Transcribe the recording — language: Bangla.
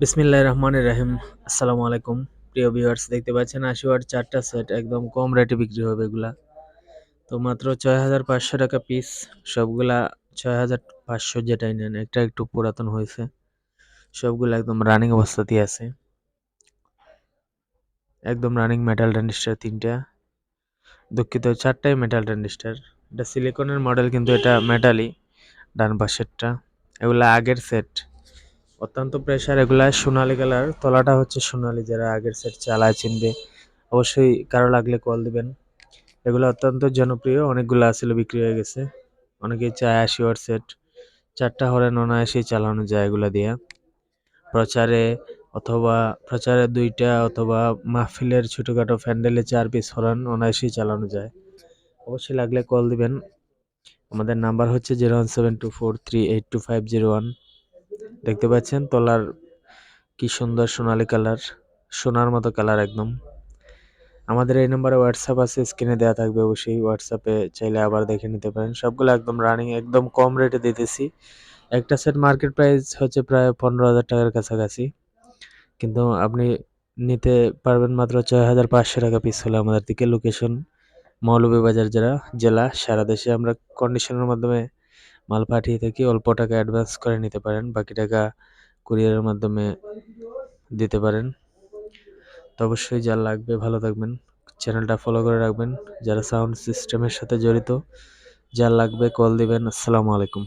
বিসমিল্লাহির রহমানির রহিম। আসসালামু আলাইকুম। প্রিয় ভিউয়ার্স দেখতে পাচ্ছেন আশি ওয়াট চারটা সেট একদম কম রেটে বিক্রি হবে এগুলা। তো মাত্র ছয় হাজার পাঁচশো টাকা পিস সবগুলা ছয় হাজার পাঁচশো যেটাই নেন, একটা একটু পুরাতন হয়েছে। সবগুলো একদম রানিং অবস্থাতেই আছে। একদম রানিং মেটাল ট্রানজিস্টার তিনটা। দুঃখিত, চারটাই মেটাল ট্রানজিস্টার এটা সিলিকনের মডেল কিন্তু এটা মেটালই ডান পাশেরটা। এগুলা আগের সেট অত্যন্ত প্রেশার এগুলা সোনালি কালার। তলাটা হচ্ছে সোনালি, যারা আগের সেট চালায় চিনবে। অবশ্যই কারও লাগলে কল দিবেন। এগুলো অত্যন্ত জনপ্রিয়, অনেকগুলো আসলে বিক্রি হয়ে গেছে। অনেকেই চায় আশি ওয়াট সেট চারটা হরেন অনায়াসেই চালানো যায় এগুলো দিয়ে। প্রচারে অথবা, প্রচারে দুইটা অথবা মাহফিলের ছোটোখাটো প্যান্ডেলে চার পিস হরান অনায়াসেই চালানো যায়। অবশ্যই লাগলে কল দিবেন। আমাদের নাম্বার হচ্ছে zero one seven two four three eight two five zero one দেখতে পাচ্ছেন তলার কি সুন্দর সোনালি কালার, সোনার মতো কালার একদম। আমাদের এই নম্বরে হোয়াটসঅ্যাপ আছে স্ক্রিনে দেওয়া থাকবে অবশ্যই। হোয়াটসঅ্যাপে চাইলে আবার দেখে নিতে পারেন। সবগুলো একদম রানিং একদম কম রেটে দিতেছি। একটা সেট মার্কেট প্রাইস হচ্ছে প্রায় পনেরো হাজার টাকার কাছাকাছি। কিন্তু আপনি নিতে পারবেন মাত্র ছয় হাজার পাঁচশো টাকা পিস হলে আমাদের দিকে লোকেশন মৌলভীবাজার জেলা জেলা, সারা দেশে আমরা কন্ডিশনের মাধ্যমে মাল পাঠিয়ে থাকি অল্প টাকা অ্যাডভান্স করে নিতে পারেন, বাকি টাকা কুরিয়ারের মাধ্যমে দিতে পারেন। তো অবশ্যই যা লাগবে ভালো থাকবেন। চ্যানেলটা ফলো করে রাখবেন। যারা সাউন্ড সিস্টেমের সাথে জড়িত, যা লাগবে কল দিবেন। আসসালামু আলাইকুম।